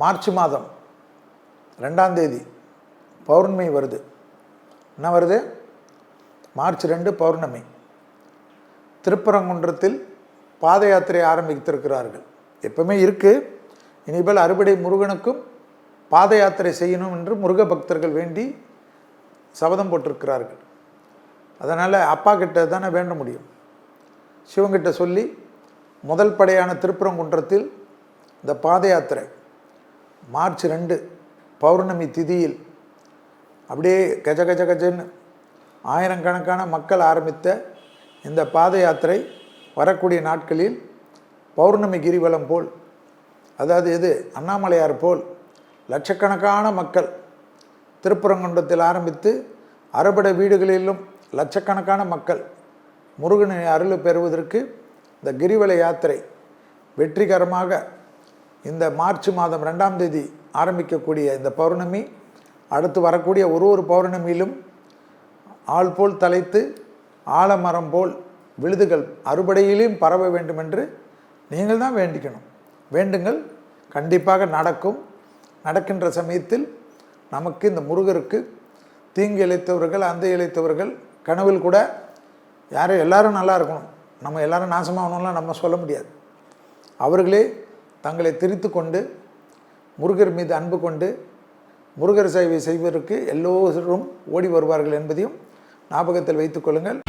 March மாதம் ரெண்டாம் தேதி பௌர்ணமி வருது. என்ன வருது? மார்ச் ரெண்டு பௌர்ணமி. திருப்பரங்குன்றத்தில் பாத யாத்திரை ஆரம்பித்திருக்கிறார்கள். எப்பவுமே இருக்குது இனிபல் அறுபடை முருகனுக்கும் பாத யாத்திரை செய்யணும் என்று முருக பக்தர்கள் வேண்டி சபதம் போட்டிருக்கிறார்கள். அதனால் அப்பா கிட்ட தானே வேண்ட முடியும். சிவங்கிட்ட சொல்லி முதல் படையான திருப்பரங்குன்றத்தில் இந்த பாத யாத்திரை மார்ச் ரெண்டு பௌர்ணமி திதியில் அப்படியே கஜ கஜ கஜன்னு ஆயிரக்கணக்கான மக்கள் ஆரம்பித்த இந்த பாத யாத்திரை வரக்கூடிய நாட்களில் பௌர்ணமி கிரிவலம் போல் அதாவது இது அண்ணாமலையார் போல் லட்சக்கணக்கான மக்கள் திருப்பரங்குன்றத்தில் ஆரம்பித்து அறுபடை வீடுகளிலும் லட்சக்கணக்கான மக்கள் முருகனை அருள் பெறுவதற்கு இந்த கிரிவல யாத்திரை வெற்றிகரமாக இந்த மார்ச் மாதம் ரெண்டாம் தேதி ஆரம்பிக்கக்கூடிய இந்த பௌர்ணமி அடுத்து வரக்கூடிய ஒரு ஒரு பௌர்ணமியிலும் ஆள் போல் தலைத்து ஆலமரம் போல் விழுதுகள் அறுபடையிலையும் பரவ வேண்டும் என்று நீங்கள் தான் வேண்டிக்கணும். வேண்டுங்கள் கண்டிப்பாக நடக்கும். நடக்கின்ற சமயத்தில் நமக்கு இந்த முருகருக்கு தீங்கு இழைத்தவர்கள் அந்த இழைத்தவர்கள் கனவில் கூட யாரும் எல்லாரும் நல்லா இருக்கணும். நம்ம எல்லாரும் நாசமாகணும்லாம் நம்ம சொல்ல முடியாது. அவர்களே தங்களை திரித்து கொண்டு முருகர் மீது அன்பு கொண்டு முருகர் சேவை செய்வதற்கு எல்லோரும் ஓடி வருவார்கள் என்பதையும் ஞாபகத்தில் வைத்துக் கொள்ளுங்கள்.